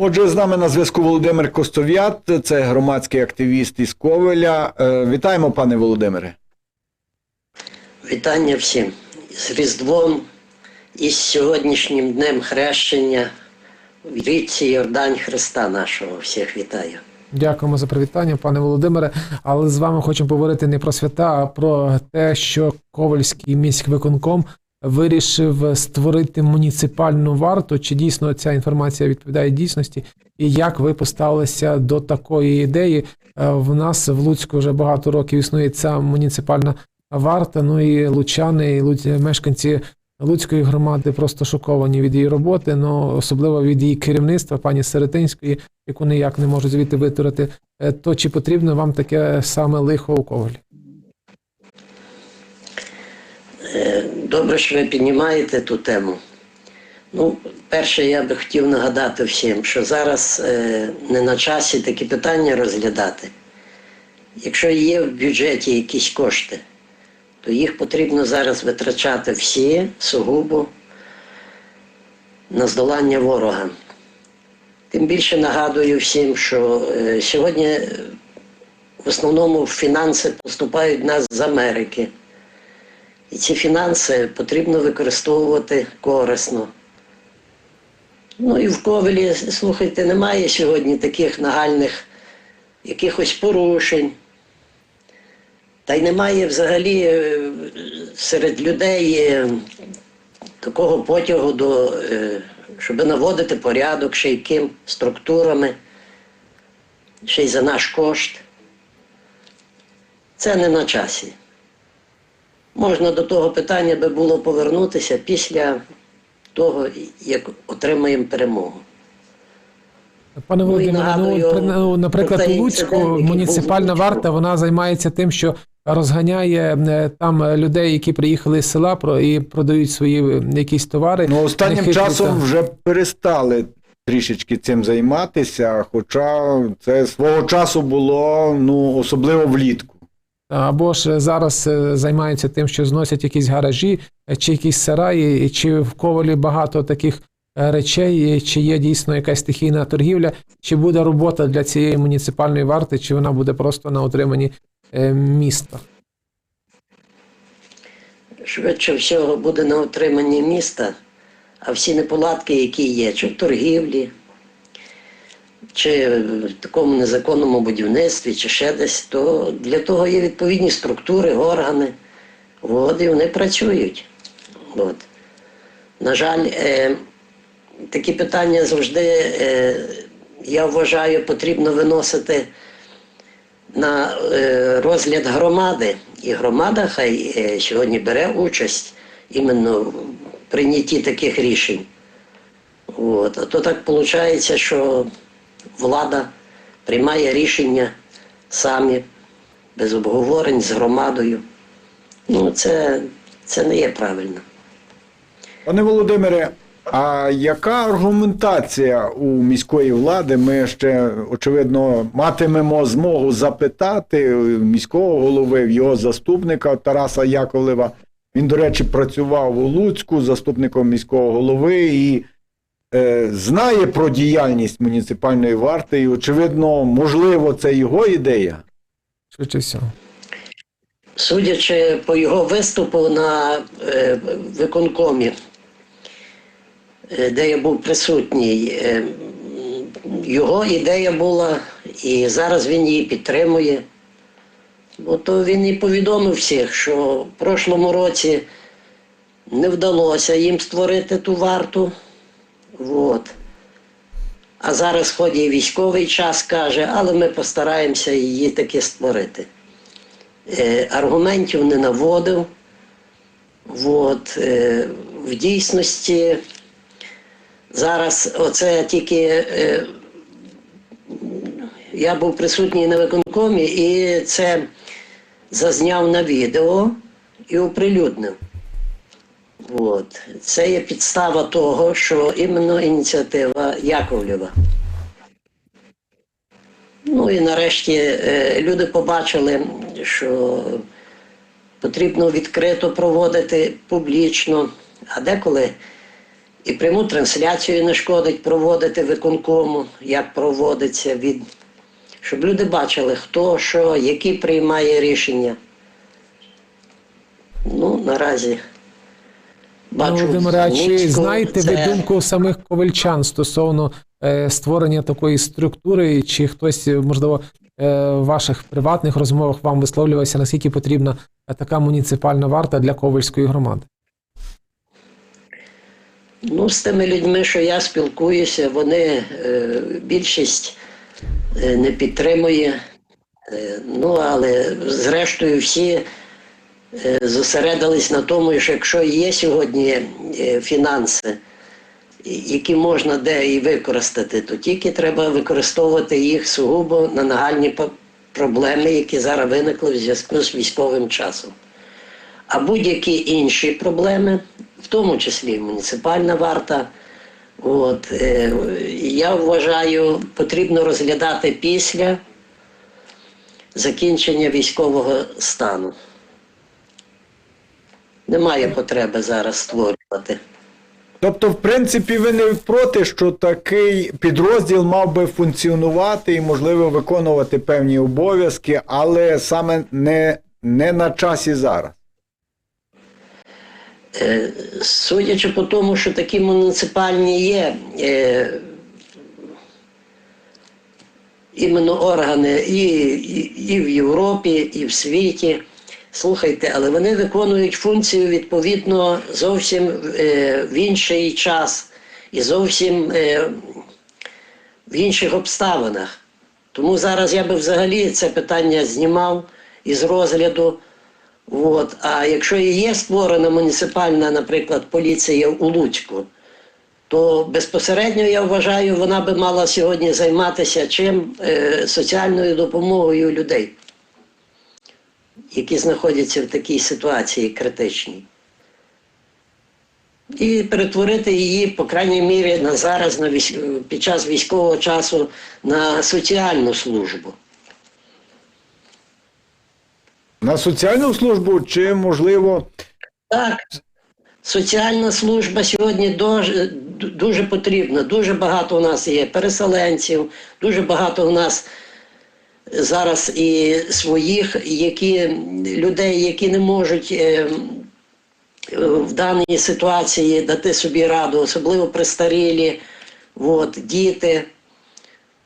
Отже, з нами на зв'язку Володимир Костов'ят, це громадський активіст із Ковеля. Е, Вітаємо, пане Володимире. Вітання всім з Різдвом і з сьогоднішнім днем хрещення в річці Йордань Христа нашого. Всіх вітаю. Дякуємо за привітання, пане Володимире. Але з вами хочемо поговорити не про свята, а про те, що Ковальський міськвиконком вирішив створити муніципальну варту. Чи дійсно ця інформація відповідає дійсності? І як ви поставилися до такої ідеї? Е, В нас в Луцьку вже багато років існує ця муніципальна варта. Ну і лучани, і луць- мешканці Луцької громади просто шоковані від її роботи, ну особливо від її керівництва, пані Серетинської, яку ніяк не можуть звідти витурити. Е, То чи потрібно вам таке саме лихо у Ковалі? Е, Добре, що ви піднімаєте ту тему. Ну, перше, я би хотів нагадати всім, що зараз е, не на часі такі питання розглядати. Якщо є в бюджеті якісь кошти, то їх потрібно зараз витрачати всі сугубо на здолання ворога. Тим більше нагадую всім, що е, сьогодні е, в основному фінанси поступають в нас з Америки. І ці фінанси потрібно використовувати корисно. Ну і в Ковелі, слухайте, немає сьогодні таких нагальних якихось порушень. Та й немає взагалі е, серед людей е, такого потягу до, е, щоб наводити порядок ще яким структурами, ще й за наш кошт. Це не на часі. Можна до того питання би було повернутися після того, як отримаємо перемогу. Пане Ну, Володимире, ну, ну, наприклад, у Луцьку муніципальна варта вона займається тим, що розганяє е, там е, людей, які приїхали з села і продають свої е, якісь товари. Ну, останнім Нехитрі, часом та. вже перестали трішечки цим займатися, хоча це свого часу було ну, особливо влітку. Або ж зараз е, займаються тим, що зносять якісь гаражі е, чи якісь сараї, чи в ковалі багато таких е, речей, чи є дійсно якась стихійна торгівля, чи буде робота для цієї муніципальної варти, чи вона буде просто на утриманні е, міста. Швидше всього буде на утриманні міста, а всі неполадки, які є, чи в торгівлі, чи в такому незаконному будівництві, чи ще десь, то для того є відповідні структури, органи. От, і вони працюють. От. На жаль, е, такі питання завжди, е, я вважаю, потрібно виносити на е, розгляд громади. І громада хай е, сьогодні бере участь іменно в прийнятті таких рішень. От. А то так виходить, що влада приймає рішення самі, без обговорень з громадою. Ну, це, це не є правильно. Пане Володимире, а яка аргументація у міської влади? Ми ще, очевидно, матимемо змогу запитати міського голови, його заступника Тараса Яковлева. Він, до речі, працював у Луцьку заступником міського голови і знає про діяльність муніципальної варти. І, очевидно, можливо, це його ідея. Швидше всього. Судячи по його виступу на е, виконкомі, е, де я був присутній, е, його ідея була, і зараз він її підтримує. Бо то він і повідомив всіх, що в прошлому році не вдалося їм створити ту варту. От. А зараз ходить військовий час, каже, але ми постараємося її таки створити е, аргументів не наводив. От, е, в дійсності зараз оце тільки е, я був присутній на виконкомі і це зазняв на відео і оприлюднив. От. Це є підстава того, що іменно ініціатива Яковлєва. Ну і нарешті е, люди побачили, що потрібно відкрито проводити публічно, а деколи І пряму трансляцію не шкодить проводити виконкому, як проводиться, від... щоб люди бачили, хто що, які приймає рішення. Ну, наразі. Пане Бачу, Володимире, а чи знаєте ви це- думку самих ковальчан стосовно е, створення такої структури, чи хтось, можливо, е, в ваших приватних розмовах вам висловлювався, наскільки потрібна е, така муніципальна варта для ковальської громади? Ну, з тими людьми, що я спілкуюся, вони е, більшість е, не підтримує. Е, ну, але зрештою всі зосередились на тому, що якщо є сьогодні е, фінанси, які можна де і використати, то тільки треба використовувати їх сугубо на нагальні проблеми, які зараз виникли в зв'язку з військовим часом. А будь-які інші проблеми, в тому числі муніципальна варта, от, е, я вважаю, потрібно розглядати після закінчення військового стану. Немає потреби зараз створювати. Тобто, в принципі, ви не проти, що такий підрозділ мав би функціонувати і, можливо, виконувати певні обов'язки, але саме не, не на часі зараз. Е, Судячи по тому, що такі муніципальні є е, іменно органи і, і, і в Європі, і в світі. Слухайте, але вони виконують функцію відповідно зовсім е, в інший час і зовсім е, в інших обставинах. Тому зараз я би взагалі це питання знімав із розгляду. От. А якщо і є створена муніципальна, наприклад, поліція у Луцьку, то безпосередньо я вважаю, вона би мала сьогодні займатися чим Е, соціальною допомогою людей, які знаходяться в такій ситуації критичній. І перетворити її, по крайній мірі, на зараз, на військ... під час військового часу, на соціальну службу. На соціальну службу чи, можливо, Так, соціальна служба сьогодні дуже, дуже потрібна. Дуже багато у нас є переселенців, дуже багато у нас зараз і своїх, які людей, які не можуть е, в даній ситуації дати собі раду, особливо престарілі, от, діти.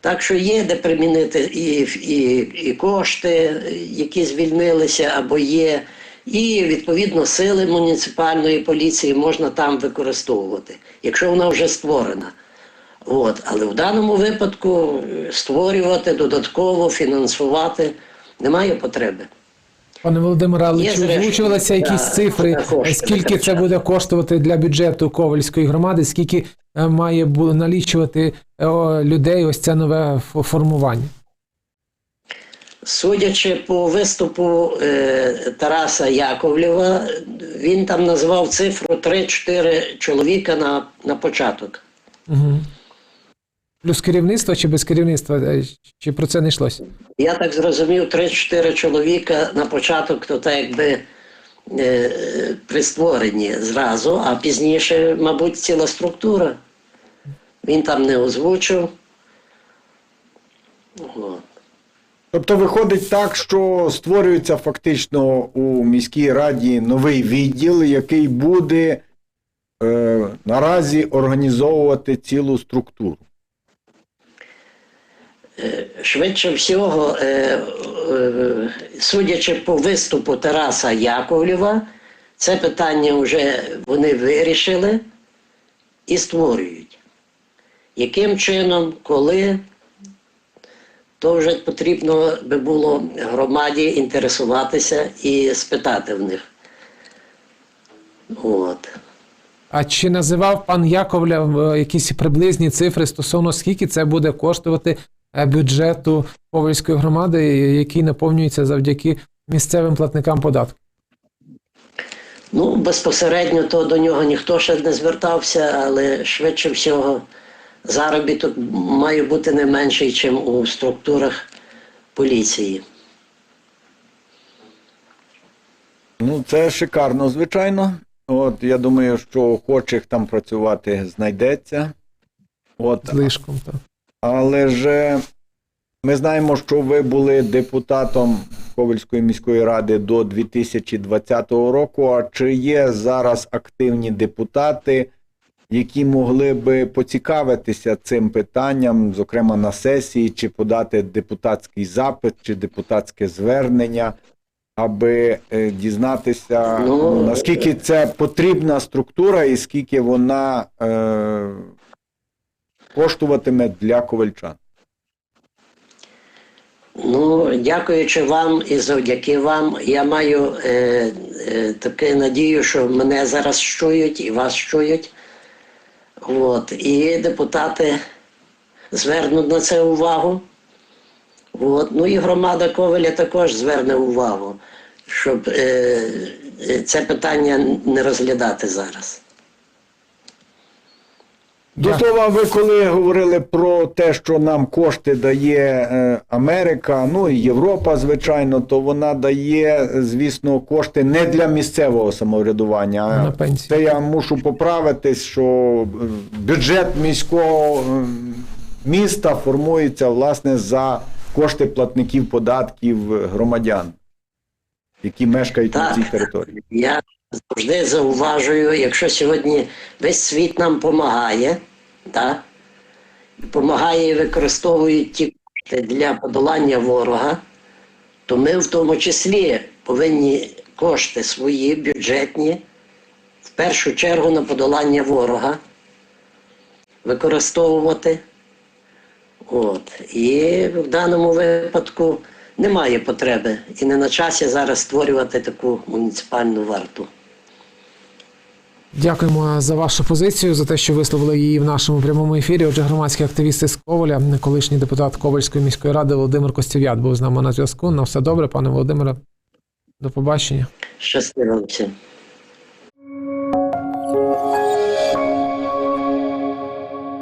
Так що є де примінити і, і, і кошти, які звільнилися або є, і відповідно сили муніципальної поліції можна там використовувати, якщо вона вже створена. От. Але в даному випадку е, створювати додатково, фінансувати немає потреби. Пане Володимире, але чи озвучувалися якісь цифри, кошти скільки це буде коштувати для бюджету Ковальської громади, скільки е, має налічувати е, людей ось це нове формування? Судячи по виступу е, Тараса Яковлєва, він там назвав цифру 3-4 чоловіка на, на початок. Угу. Плюс керівництво чи без керівництва? Е, Чи про це не йшлося? Я так зрозумів, 3-4 чоловіка на початок, то так якби е, при створенні зразу, а пізніше, мабуть, ціла структура. Він там не озвучив. От. Тобто виходить так, що створюється фактично у міській раді новий відділ, який буде е, наразі організовувати цілу структуру. Швидше всього, е, е, судячи по виступу Тараса Яковлєва, це питання вже вони вирішили і створюють. Яким чином, коли, то вже потрібно би було громаді інтересуватися і спитати в них. От. А чи називав пан Яковлев е, якісь приблизні цифри стосовно скільки це буде коштувати е, бюджету Ковальської громади, який наповнюється завдяки місцевим платникам податків? Ну, безпосередньо то до нього ніхто ще не звертався, але швидше всього заробіток має бути не менший, ніж у структурах поліції. Ну, це шикарно, звичайно. От я думаю, що охочих там працювати знайдеться. От, Злишком. Так. Але ж ми знаємо, що ви були депутатом Ковальської міської ради до 2020 року. А чи є зараз активні депутати, які могли би поцікавитися цим питанням, зокрема на сесії, чи подати депутатський запит, чи депутатське звернення, аби е, дізнатися, Ну, наскільки це потрібна структура і скільки вона е, коштуватиме для ковальчан? Ну, дякуючи вам і завдяки вам, я маю е, е, таку надію, що мене зараз чують і вас чують. От. І депутати звернуть на це увагу. От. Ну і громада Ковеля також зверне увагу, щоб е, е, це питання не розглядати зараз. До слова, ви коли говорили про те, що нам кошти дає е, Америка, ну і Європа, звичайно, то вона дає, звісно, кошти не для місцевого самоврядування. а. Це я мушу поправитись, що е, бюджет міського е, міста формується власне за кошти платників податків громадян, які мешкають на цій території. Я завжди зауважую, якщо сьогодні весь світ нам допомагає, да, допомагає і використовують ті кошти для подолання ворога, то ми в тому числі повинні кошти свої бюджетні в першу чергу на подолання ворога використовувати. От. І в даному випадку немає потреби і не на часі зараз створювати таку муніципальну варту. Дякуємо за вашу позицію за те, що висловили її в нашому прямому ефірі. Отже, громадські активісти з Коваля, колишній депутат Ковальської міської ради Володимир Костів'ят був з нами на зв'язку. На все добре, пане Володимире. До побачення. Щасливо.